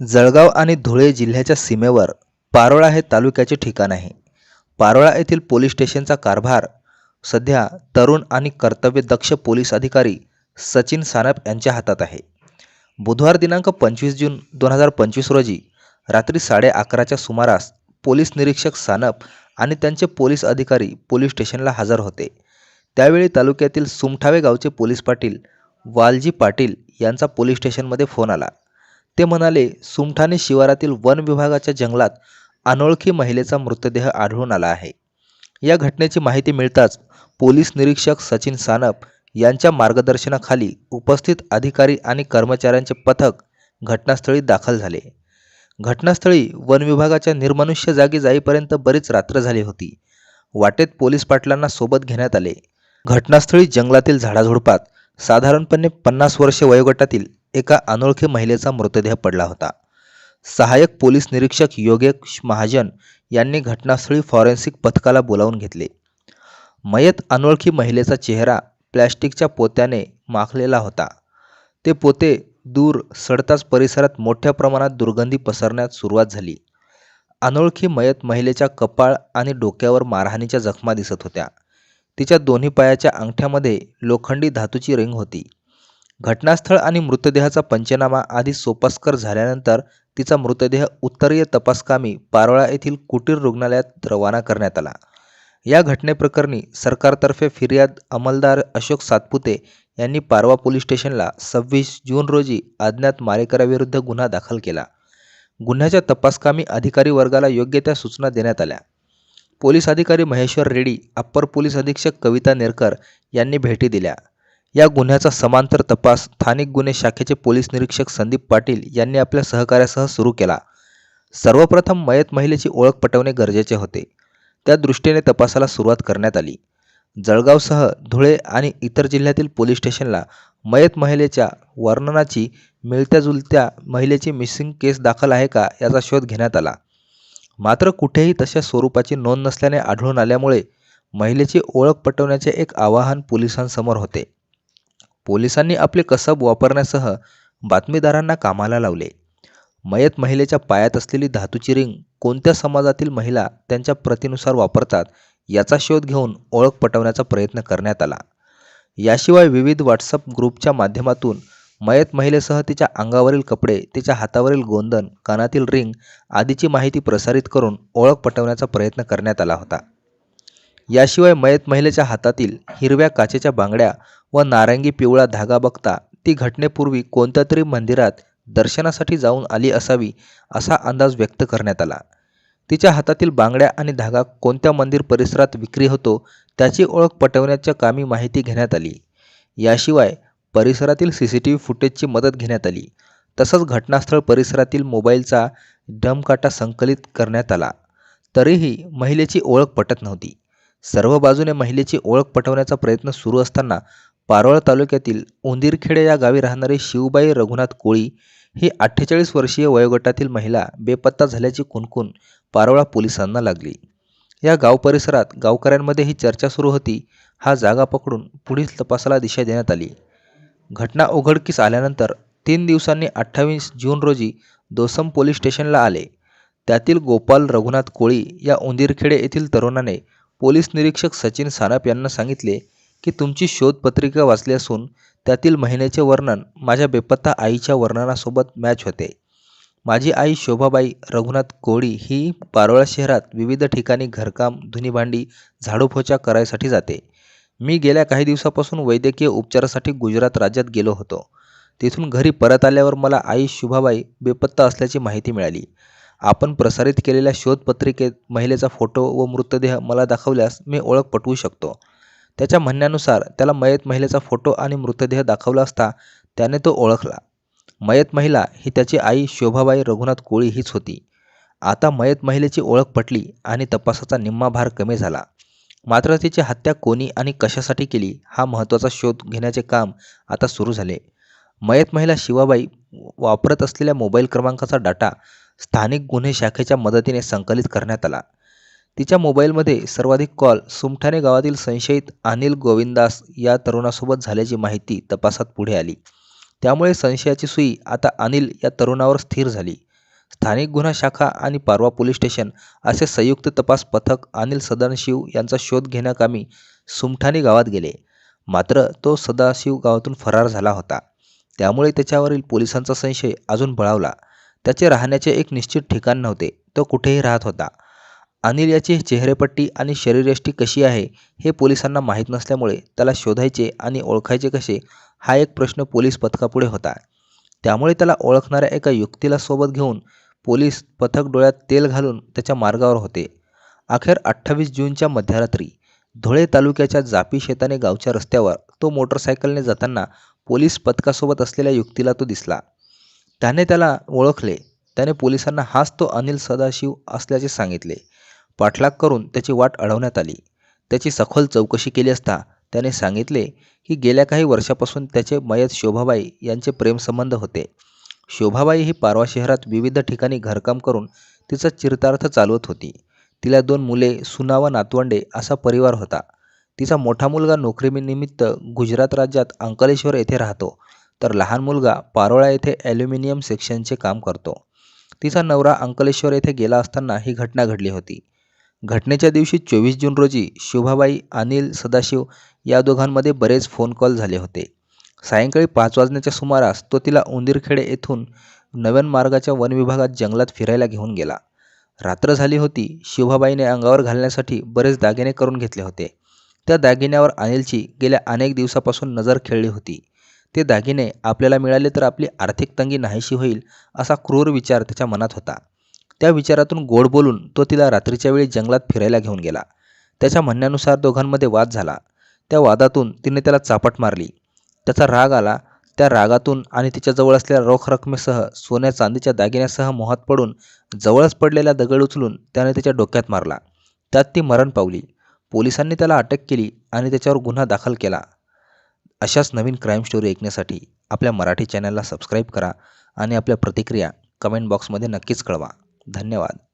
जळगाव आणि धुळे जिल्ह्याच्या सीमेवर पारोळा हे तालुक्याचे ठिकाण आहे. पारोळा येथील पोलीस स्टेशनचा कारभार सध्या तरुण आणि कर्तव्यदक्ष पोलीस अधिकारी सचिन सानप यांच्या हातात आहे. बुधवार दिनांक पंचवीस जून दोन हजार पंचवीस रोजी रात्री साडे अकराच्या सुमारास पोलीस निरीक्षक सानप आणि त्यांचे पोलीस अधिकारी पोलीस स्टेशनला हजर होते. त्यावेळी तालुक्यातील सुमठावे गावचे पोलीस पाटील वालजी पाटील यांचा पोलीस स्टेशनमध्ये फोन आला. ते म्हणाले सुमठाणे शिवारातील वन विभागाच्या जंगलात अनोळखी महिलेचा मृतदेह आढळून आला आहे. या घटनेची माहिती मिळताच पोलीस निरीक्षक सचिन सानप यांच्या मार्गदर्शनाखाली उपस्थित अधिकारी आणि कर्मचाऱ्यांचे पथक घटनास्थळी दाखल झाले. घटनास्थळी वन विभागाच्या निर्मनुष्य जागी जाईपर्यंत बरीच रात्र झाली होती. वाटेत पोलीस पाटलांना सोबत घेण्यात आले. घटनास्थळी जंगलातील झाडाझुडपात साधारणपणे पन्नास वर्षे वयोगटातील एका अनोळखी महिलेचा मृतदेह पडला होता. सहाय्यक पोलीस निरीक्षक योगेश महाजन यांनी घटनास्थळी फॉरेन्सिक पथकाला बोलावून घेतले. मयत अनोळखी महिलेचा चेहरा प्लॅस्टिकच्या पोत्याने माखलेला होता. ते पोते दूर सडताच परिसरात मोठ्या प्रमाणात दुर्गंधी पसरण्यास सुरुवात झाली. अनोळखी मयत महिलेच्या कपाळ आणि डोक्यावर मारहाणीच्या जखमा दिसत होत्या. तिच्या दोन्ही पायाच्या अंगठ्यामध्ये लोखंडी धातूची रिंग होती. घटनास्थळ आणि मृतदेहाचा पंचनामा आधी सोपस्कर झाल्यानंतर तिचा मृतदेह उत्तरीय तपासकामी पारोळा येथील कुटीर रुग्णालयात रवाना करण्यात आला. या घटनेप्रकरणी सरकारतर्फे फिर्याद अंमलदार अशोक सातपुते यांनी पारवा पोलीस स्टेशनला सव्वीस जून रोजी अज्ञात मारेकऱ्याविरुद्ध गुन्हा दाखल केला. गुन्ह्याच्या तपासकामी अधिकारी वर्गाला योग्य त्या सूचना देण्यात आल्या. पोलीस अधिकारी महेश्वर रेड्डी अप्पर पोलीस अधीक्षक कविता नेरकर यांनी भेटी दिल्या. या गुन्ह्याचा समांतर तपास स्थानिक गुन्हे शाखेचे पोलीस निरीक्षक संदीप पाटील यांनी आपल्या सहकार्यासह सुरू केला. सर्वप्रथम मयत महिलेची ओळख पटवणे गरजेचे होते. त्या दृष्टीने तपासाला सुरुवात करण्यात आली. जळगावसह धुळे आणि इतर जिल्ह्यातील पोलीस स्टेशनला मयत महिलेच्या वर्णनाची मिळत्या जुलत्या महिलेची मिसिंग केस दाखल आहे का याचा शोध घेण्यात आला. मात्र कुठेही तशा स्वरूपाची नोंद नसल्याने आढळून आल्यामुळे महिलेची ओळख पटवण्याचे एक आवाहन पोलिसांसमोर होते. पोलिसांनी आपले कसब वापरण्यासह बातमीदारांना कामाला लावले. मयत महिलेच्या पायात असलेली धातूची रिंग कोणत्या समाजातील महिला त्यांच्या प्रतीनुसार वापरतात याचा शोध घेऊन ओळख पटवण्याचा प्रयत्न करण्यात आला. याशिवाय विविध व्हॉट्सअप ग्रुपच्या माध्यमातून मयत महिलेसह तिच्या अंगावरील कपडे तिच्या हातावरील गोंदन कानातील रिंग आदीची माहिती प्रसारित करून ओळख पटवण्याचा प्रयत्न करण्यात आला होता. याशिवाय मयत महिलेच्या हातातील हिरव्या काचेच्या बांगड्या व नारंगी पिवळा धागा बघता ती घटनेपूर्वी कोणत्या तरी मंदिरात दर्शनासाठी जाऊन आली असावी असा अंदाज व्यक्त करण्यात आला. तिच्या हातातील बांगड्या आणि धागा कोणत्या मंदिर परिसरात विक्री होतो त्याची ओळख पटवण्याच्या कामी माहिती घेण्यात आली. याशिवाय परिसरातील सी सी टी व्ही फुटेजची मदत घेण्यात आली. तसंच घटनास्थळ परिसरातील मोबाईलचा डमकाटा संकलित करण्यात आला. तरीही महिलेची ओळख पटत नव्हती. सर्व बाजूने महिलेची ओळख पटवण्याचा प्रयत्न सुरू असताना पारोळ तालुक्यातील उंदीरखेडे या गावी राहणारी शिवबाई रघुनाथ कोळी ही अठ्ठेचाळीस वर्षीय वयोगटातील महिला बेपत्ता झाल्याची कुणकुण पारोळा पोलिसांना लागली. या गाव परिसरात गावकऱ्यांमध्ये ही चर्चा सुरू होती. हा जागा पकडून पुढील तपासाला दिशा देण्यात आली. घटना उघडकीस आल्यानंतर तीन दिवसांनी अठ्ठावीस जून रोजी दोसम पोलीस स्टेशनला आले. त्यातील गोपाल रघुनाथ कोळी या उंदीरखेडे येथील तरुणाने पोलीस निरीक्षक सचिन सानप यांना सांगितले की तुमची शोधपत्रिका वाचली असून त्यातील महिन्याचे वर्णन माझ्या बेपत्ता आईच्या वर्णनासोबत मॅच होते. माझी आई शोभाबाई रघुनाथ कोळी ही पारोळा शहरात विविध ठिकाणी घरकाम धुनीभांडी झाडूपोछा करायसाठी जाते. मी गेल्या काही दिवसापासून वैद्यकीय उपचारासाठी गुजरात राज्यात गेलो होतो. तिथून घरी परत आल्यावर मला आई शुभाबाई बेपत्ता असल्याची माहिती मिळाली. आपण प्रसारित केलेल्या शोधपत्रिकेत महिलेचा फोटो व मृतदेह मला दाखवल्यास मी ओळख पटवू शकतो. त्याच्या म्हणण्यानुसार त्याला मयत महिलेचा फोटो आणि मृतदेह दाखवला असता त्याने तो ओळखला. मयत महिला ही त्याची आई शोभाबाई रघुनाथ कोळी हीच होती. आता मयत महिलेची ओळख पटली आणि तपासाचा निम्मा भार कमी झाला. मात्र तिची हत्या कोणी आणि कशासाठी केली हा महत्त्वाचा शोध घेण्याचे काम आता सुरू झाले. मयत महिला शिवाबाई वापरत असलेल्या मोबाईल क्रमांकाचा डाटा स्थानिक गुन्हे शाखेच्या मदतीने संकलित करण्यात आला. तिच्या मोबाईलमध्ये सर्वाधिक कॉल सुमठाणे गावातील संशयित अनिल गोविंदास या तरुणासोबत झाल्याची माहिती तपासात पुढे आली. त्यामुळे संशयाची सुई आता अनिल या तरुणावर स्थिर झाली. स्थानिक गुन्हा शाखा आणि पारवा पोलीस स्टेशन असे संयुक्त तपास पथक अनिल सदाशिव यांचा शोध घेण्याकामी सुमठाणे गावात गेले. मात्र तो सदाशिव गावातून फरार झाला होता. त्यामुळे त्याच्यावरील पोलिसांचा संशय अजून बळावला. त्याचे राहण्याचे एक निश्चित ठिकाण नव्हते. तो कुठेही राहत होता. अनिल याची चेहरेपट्टी आणि शरीरयष्टी कशी आहे हे पोलिसांना माहीत नसल्यामुळे त्याला शोधायचे आणि ओळखायचे कसे हा एक प्रश्न पोलीस पथकापुढे होता. त्यामुळे त्याला ओळखणाऱ्या एका युक्तीला सोबत घेऊन पोलीस पथक डोळ्यात तेल घालून त्याच्या मार्गावर होते. अखेर अठ्ठावीस जूनच्या मध्यरात्री धुळे तालुक्याच्या जापी शेताने गावच्या रस्त्यावर तो मोटरसायकलने जाताना पोलीस पथकासोबत असलेल्या युक्तीला तो दिसला. त्याने त्याला ओळखले. त्याने पोलिसांना हाच तो अनिल सदाशिव असल्याचे सांगितले. पाठलाग करून त्याची वाट अडवण्यात आली. त्याची सखोल चौकशी केली असता त्याने सांगितले की गेल्या काही वर्षापासून त्याचे मयत शोभाबाई यांचे प्रेमसंबंध होते. शोभाबाई ही पारवा शहरात विविध ठिकाणी घरकाम करून तिचा चिरतार्थ चालवत होती. तिला दोन मुले सुना व नातवंडे असा परिवार होता. तिचा मोठा मुलगा नोकरीनिमित्त गुजरात राज्यात अंकलेश्वर येथे राहतो तर लहान मुलगा पारोळा येथे ॲल्युमिनियम सेक्शनचे काम करतो. तिचा नवरा अंकलेश्वर येथे गेला असताना ही घटना घडली होती. घटनेच्या दिवशी चोवीस जून रोजी शोभाबाई अनिल सदाशिव या दोघांमध्ये बरेच फोन कॉल झाले होते. सायंकाळी पाच वाजण्याच्या सुमारास तो तिला उंदीरखेडे येथून नव्यान मार्गाच्या वनविभागात जंगलात फिरायला घेऊन गेला. रात्र झाली होती शोभाबाईने अंगावर घालण्यासाठी बरेच दागिने करून घेतले होते. त्या दागिन्यावर अनिलची गेल्या अनेक दिवसापासून नजर खेळली होती. ते दागिने आपल्याला मिळाले तर आपली आर्थिक तंगी नाहीशी होईल असा क्रूर विचार त्याच्या मनात होता. त्या विचारातून गोड बोलून तो तिला रात्रीच्या वेळी जंगलात फिरायला घेऊन गेला. त्याच्या म्हणण्यानुसार दोघांमध्ये वाद झाला. त्या वादातून तिने त्याला चापट मारली. त्याचा राग आला. त्या रागातून आणि तिच्याजवळ असलेल्या रोख रकमेसह सोन्या चांदीच्या दागिन्यासह मोहात पडून जवळच पडलेला दगड उचलून त्याने तिच्या डोक्यात मारला. त्यात ती मरण पावली. पोलिसांनी त्याला अटक केली आणि त्याच्यावर गुन्हा दाखल केला. अशाच नवीन क्राईम स्टोरी ऐकण्यासाठी आपल्या मराठी चॅनलला सबस्क्राईब करा आणि आपल्या प्रतिक्रिया कमेंट बॉक्समध्ये नक्कीच कळवा. धन्यवाद.